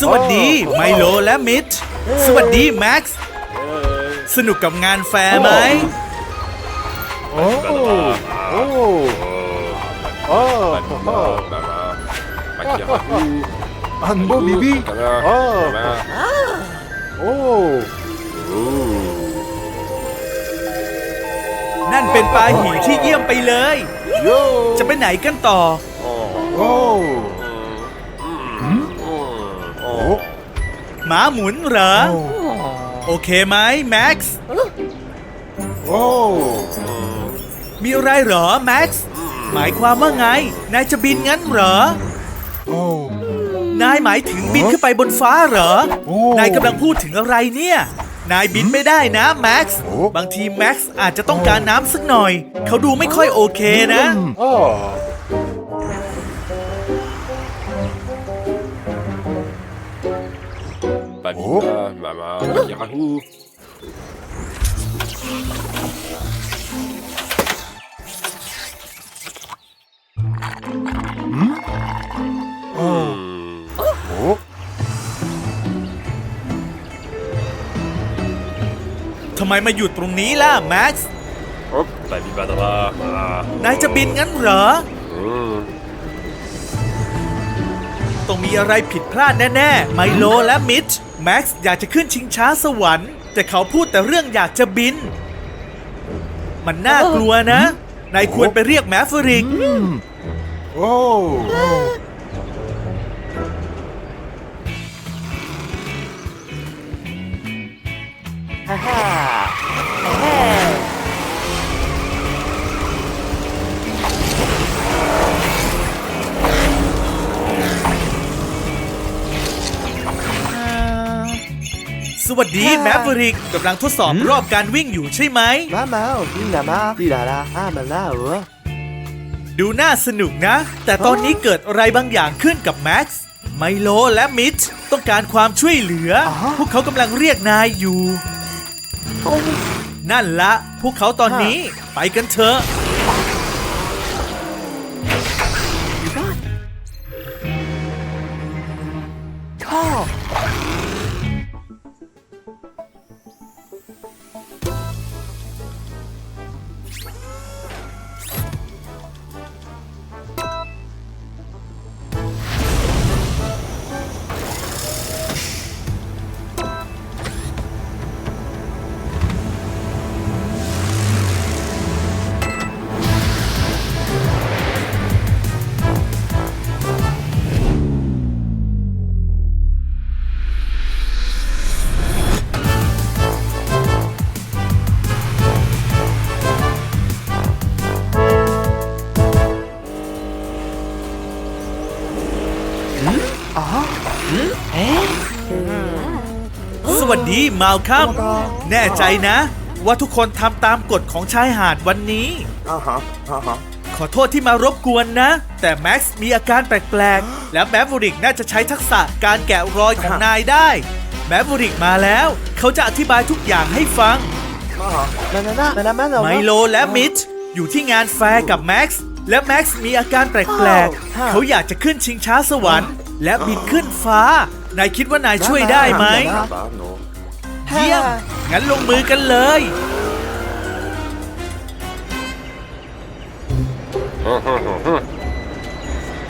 สวัสดีไมโลและมิชสวัสดีแม็กซ์สนุกกับงานแฟร์ไหมโอ้โอ้โอ้อันโบบีบีโอ้โอ้นั่นเป็นปลาหินที่เยี่ยมไปเลยโยจะไปไหนกันต่อโอ้ มาหมุนเหรอ โอเคไหมแม็กซ์ โอ้มีอะไรเหรอแม็กซ์ หมายความว่าไง นายจะบินงั้นเหรอโอ้นายหมายถึงบินขึ้นไปบนฟ้าเหรอโอ้นายกำลังพูดถึงอะไรเนี่ย นายบินไม่ได้นะแม็กซ์โอ้บางทีแม็กซ์อาจจะต้องการน้ำสักหน่อย เขาดูไม่ค่อยโอเคนะ โอ้ Babina, Mama, Yahoo. โอ้โอ้ทำไมมาหยุดตรงนี้ล่ะแม็กซ์ Hop, Babibadaba. Ah. นายจะบินงั้นเหรอ Mm. ต้องมีอะไรผิดพลาดแน่ ๆ ไมโลและมิช แม็กซ์อยากจะขึ้นชิงช้าสวรรค์ แต่เขาพูดแต่เรื่องอยากจะบิน มันน่ากลัวนะ นายควรไปเรียกแมฟริก โอ้ สวัสดีแมฟริกกำลังทดสอบรอบการวิ่งอยู่ใช่ไหม มามาดีนามาดีดาดาห้ามาลาเหรอดูน่าสนุกนะ แต่ตอนนี้เกิดอะไรบางอย่างขึ้นกับแม็กซ์ไมโลและมิชต้องการความช่วยเหลือ พวกเขากำลังเรียกนายอยู่ นั่นละ พวกเขาตอนนี้ไปกันเถอะ สวัสดีมาลคัมแน่ใจนะ ว่าทุกคนทำตามกฎของชายหาดวันนี้ขอโทษที่มารบกวนนะ แต่แม็กซ์มีอาการแปลกๆ แล้วแมฟริกน่าจะใช้ทักษะการแกะรอยของนายได้ แมฟริกมาแล้ว เขาจะอธิบายทุกอย่างให้ฟังไมโลและมิชอยู่ที่งานแฟร์กับแม็กซ์และแม็กซ์มีอาการแปลกๆ เขาอยากจะขึ้นชิงช้าสวรรค์ และบินขึ้นฟ้า นายคิดว่านายช่วยได้ไหม เยี่ยม งั้นลงมือกันเลย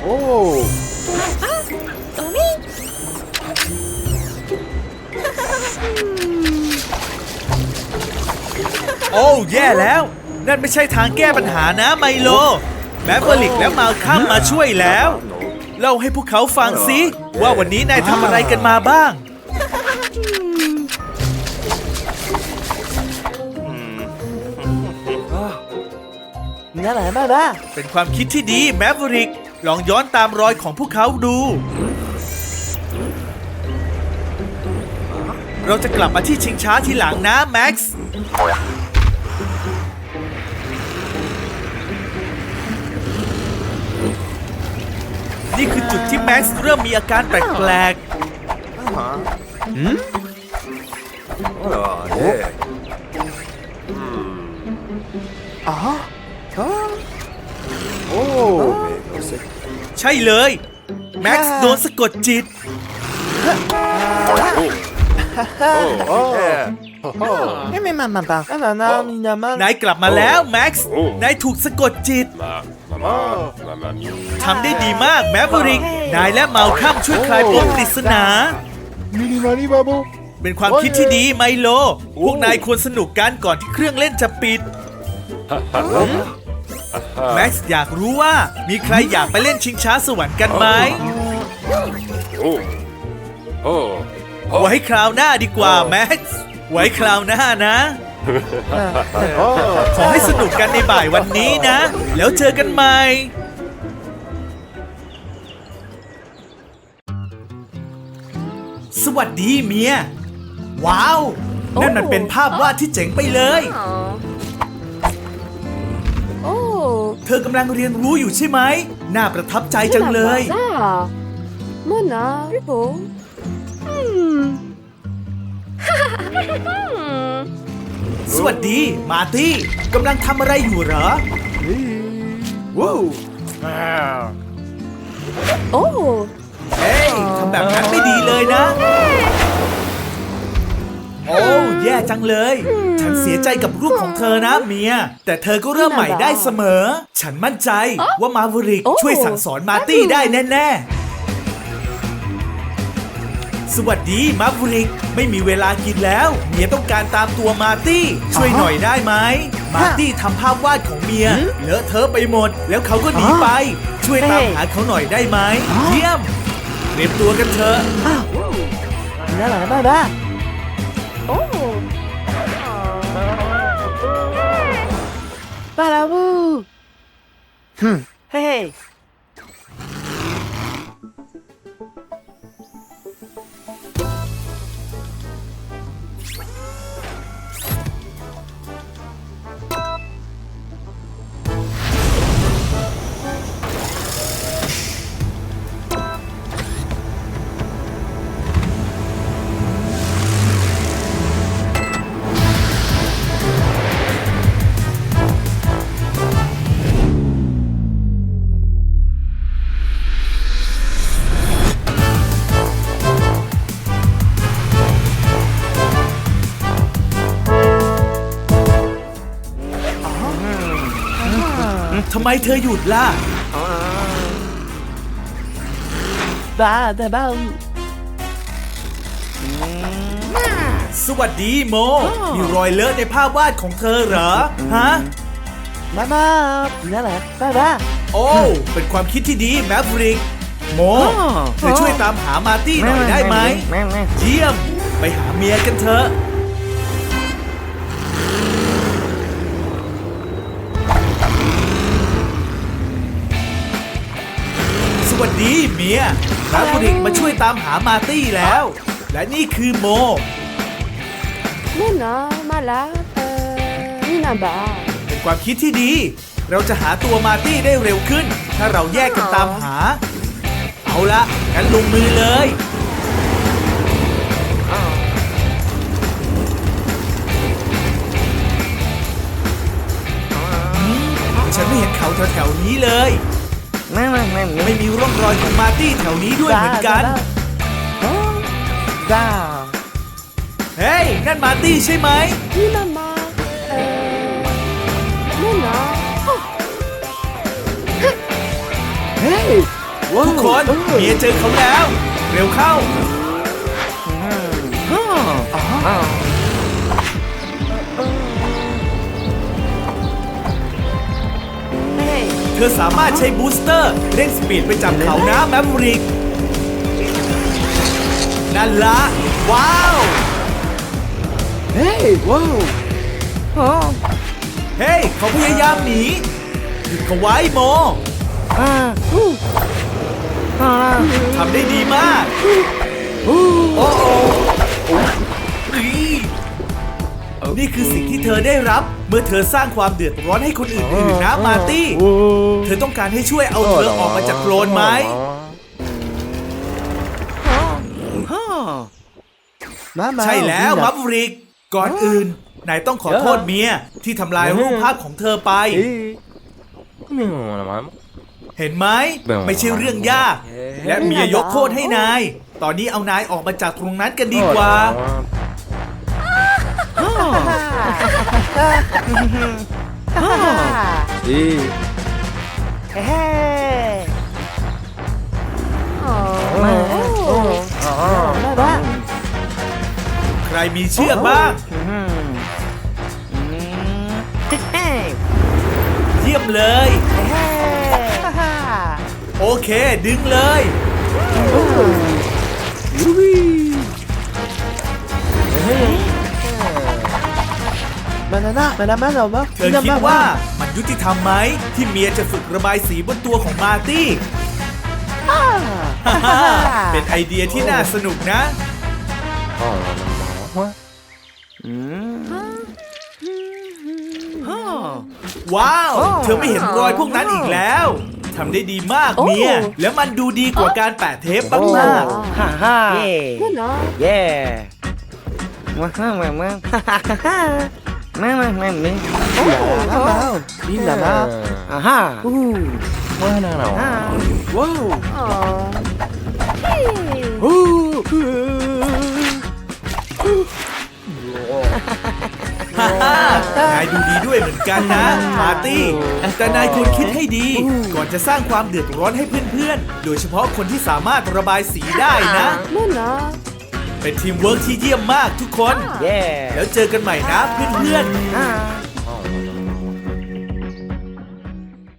โอ้ โอ้ แย่แล้ว นั่นไม่ใช่ทางแก้ปัญหานะไมโล แมฟเวอริกและมาลคัมมาช่วยแล้ว เล่าให้พวกเขาฟังสิว่าวันนี้นายทำอะไรกันมาบ้าง งั้นแหละแม่นะเป็นความคิดที่ดีแมฟริก ลองย้อนตามรอยของพวกเขาดู เราจะกลับมาที่ชิงช้าทีหลังนะแม็กซ์ ม็กซ์เริ่มมีอาการแปลก Oh, yeah. 啊？啊？โอ้ๆใช่เลย แม็กซ์โดนสะกดจิต Oh. Oh. Yeah. Oh. ไม่ไม่มามาปะนานานามีนามันนายกลับมาแล้วแม็กซ์โอ้นายถูกสะกดจิต Ma, mama, mama mia. ทำได้ดีมากแมฟริก นายและเมาคัมช่วยคลายปมปริศนา Mini mani babu. เป็นความคิดที่ดีไมโล พวกนายควรสนุกกันก่อนที่เครื่องเล่นจะปิดแม็กซ์อยากรู้ว่ามีใครอยากไปเล่นชิงช้าสวรรค์กันไหม Oh. Oh. ไว้คราวหน้าดีกว่าแม็กซ์ ไว้คราวหน้านะ Oh. ขอให้สนุกกันในบ่ายวันนี้นะ แล้วเจอกันใหม่สวัสดีเมีย ว้าว นั่นมันเป็นภาพวาดที่เจ๋งไปเลยโอ้เธอกำลังเรียนรู้อยู่ใช่ไหม น่าประทับใจจังเลยจ้าโมนาริโบอืม สวัสดี มาร์ตี้กำลังทำอะไรอยู่เหรอ Woo. โอ้เฮ้ยทำแบบนั้นไม่ดีเลยนะ โอ้แย่จังเลย ฉันเสียใจกับรูปของเธอนะเมีย แต่เธอก็เริ่มใหม่ได้เสมอ ฉันมั่นใจว่ามาร์วริกโอ้ช่วยสั่งสอนมาร์ตี้ได้แน่ ๆ สวัสดีมาร์วริก ไม่มีเวลากินแล้วเมียต้องการตามตัวมาร์ตี้ ช่วยหน่อยได้ไหมมาร์ตี้ทำภาพวาดของเมียเลอะเทอะไปหมด แล้วเขาก็หนีไป ช่วยตามหาเขาหน่อยได้ไหมเยี่ยมเตรียมตัวกันเถอะนานาบ้าบ้าโอ้บ้าลาบูฮึมเฮ้ ทำไมเธอหยุดล่ะบ้าแต่บ้าสวัสดีโม มีรอยเลอะในภาพวาดของเธอเหรอ ฮะ มามานานาบ้าบ้าโอ้ เป็นความคิดที่ดีแมฟริก โมอ๋อเธอช่วยตามหามาร์ตี้หน่อยได้ไหมแม่แม่เยี่ยม ไปหาเมียกันเถอะ ดีเมียแมฟริกมาช่วยตามหามาร์ตี้แล้ว และนี่คือโมโมนามาลาเอ่อมินาบาเป็นความคิดที่ดี เราจะหาตัวมาร์ตี้ได้เร็วขึ้น ถ้าเราแยกกันตามหา เอาละงั้นลงมือเลย ฉันไม่เห็นเขาแถวๆนี้เลย แม่แม่แม่ไม่มีร่องรอยของมาร์ตี้แถวนี้ด้วยเหมือนกันบ้าเฮ้ย นั่นมาร์ตี้ใช่ไหมมินามาเอ่อโมนาโอ้เฮ้ยทุกคนเมียเจอเขาแล้ว เร็วเข้าเเธอสามารถใช้บูสเตอร์เร่งสปีดไปจับเขานะแมฟริก นั่นละ ว้าว เฮ้ยว้าวโอ้เฮ้ยเขาพยายามหนีหยุดเขาไว้โมอ่าอู้อ่าทำได้ดีมากโอ้โอ้อี นี่คือสิ่งที่เธอได้รับ เมื่อเธอสร้างความเดือดร้อนให้คนอื่นๆนะมาร์ตี้ Woo. เธอต้องการให้ช่วยเอาเธอออกมาจากโคลนไหมมามาใช่แล้วมัฟริก ก่อนอื่นนายต้องขอโทษเมียที่ทำลายรูปภาพของเธอไป Mais on a vraiment. เห็นไหมไม่ใช่เรื่องยาก และเมียยกโทษให้นาย ตอนนี้เอานายออกมาจากตรงนั้นกันดีกว่า ดีเฮ้มาโอ้ได้ปะใครมีเชือกบ้างอืมอืมเฮ้เยี่ยมเลยเฮ้โอเค ดึงเลยานาน่าบานาน่าเหรอวะเธอคิดว่ามันยุติธรรมไหมที่เมียจะฝึกระบายสีบนตัวของมาร์ตี้ เป็นไอเดียที่น่าสนุกนะอืมว้าวโอ้เธอไม่เห็นรอยพวกนั้นอีกแล้วทำได้ดีมากโอ้เมียแล้วมันดูดีกว่าการแปะเทปมากฮ่าฮ่าเย่นั่นนะเย่มาฮ่ามามาฮ่าฮ่า ฮ่ามามามามาโอ้โหบินนาน่าอ่าฮ่าอู้ว่านาน่าฮ่าว้าวอ๋อเฮ้ยอู้ๆฮ่าฮ่านายดูดีด้วยเหมือนกันนะมาร์ตี้ แต่นายควรคิดให้ดี ก่อนจะสร้างความเดือดร้อนให้เพื่อนๆ โดยเฉพาะคนที่สามารถระบายสีได้นะนั่นนะ เป็นทีมเวิร์กที่เยี่ยมมากทุกคนเย่แล้วเจอกันใหม่นะเพื่อนๆฮ่า